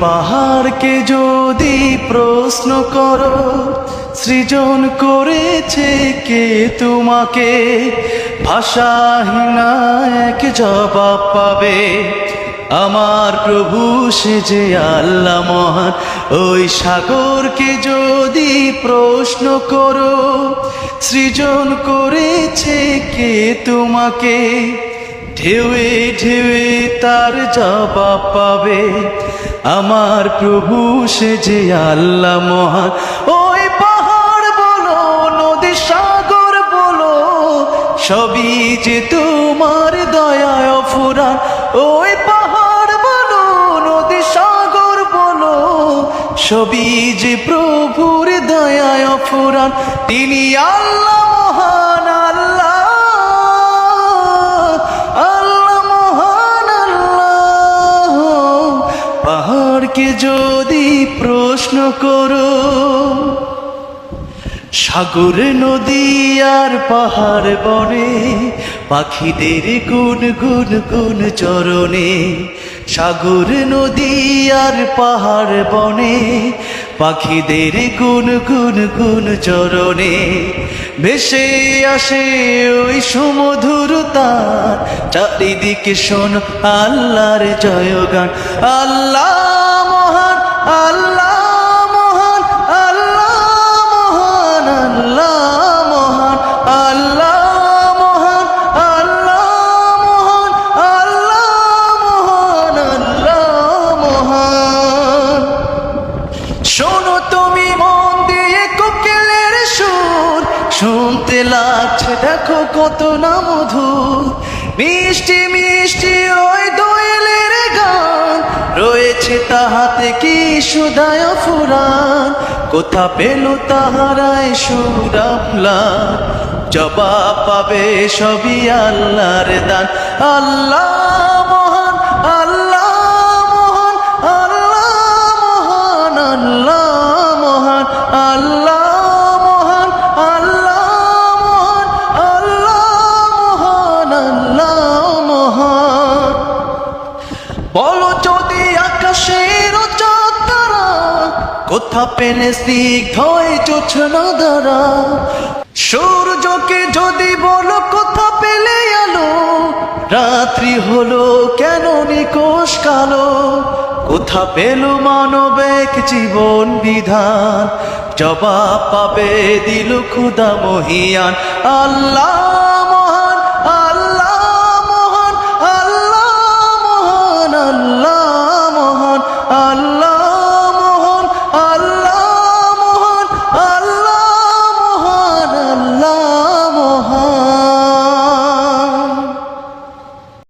পাহাড়কে যদি প্রশ্ন করো, সৃজন করেছে কে তোমাকে? ভাষাহীনা এক জবাব পাবে, আমার প্রভু সে যে আল্লাহ মহান। ওই সাগরকে যদি প্রশ্ন করো, সৃজন করেছে কে তোমাকে? ঢেউয়ে ঢেউয়ে তার জবাব পাবে আমার প্রভু, সে যে আল্লাহ মহান। ওই পাহাড় বলো, নদী সাগর বলো, সবই যে তোমার দয়ায় ফুরান ওই পাহাড় বলো, নদী সাগর বলো, সবই যে প্রভুর দয়ায় ফুরান তিনি আল্লাহ পাহাড়কে যদি প্রশ্ন করো, সাগর, নদী আর পাহাড় বনে, পাখিদের গুন গুন গুন চরণে, সাগর, নদী আর পাহাড় বনে, পাখিদের গুন গুন গুন চরণে, ভেসে আসে ওই সমধুর চারিদিকে শোন আল্লাহর জয়গান, আল্লাহ তুমি মন দিয়ে কোকিলের সুর শুনতে লাগছে, দেখো কত না মধুর। মিষ্টি মিষ্টি ওই দোয়েলের গান, রয়েছে তাহাতে কি সুদায় ফুরান? কোথা পেল তাহারায় সুরামলা জবাব পাবে সবই আল্লাহর দান। আল্লাহ কোথা পেলে স্নিগ্ধ চোছনা দ্বারা সূর্যকে যদি বলো, কোথা পেলে আলো? রাত্রি হলো কেন নিকোষ কালো? কোথা পেল মানবেক জীবন বিধান? জবাব পাবে দিল খুদা মহিয়ান। আল্লাহ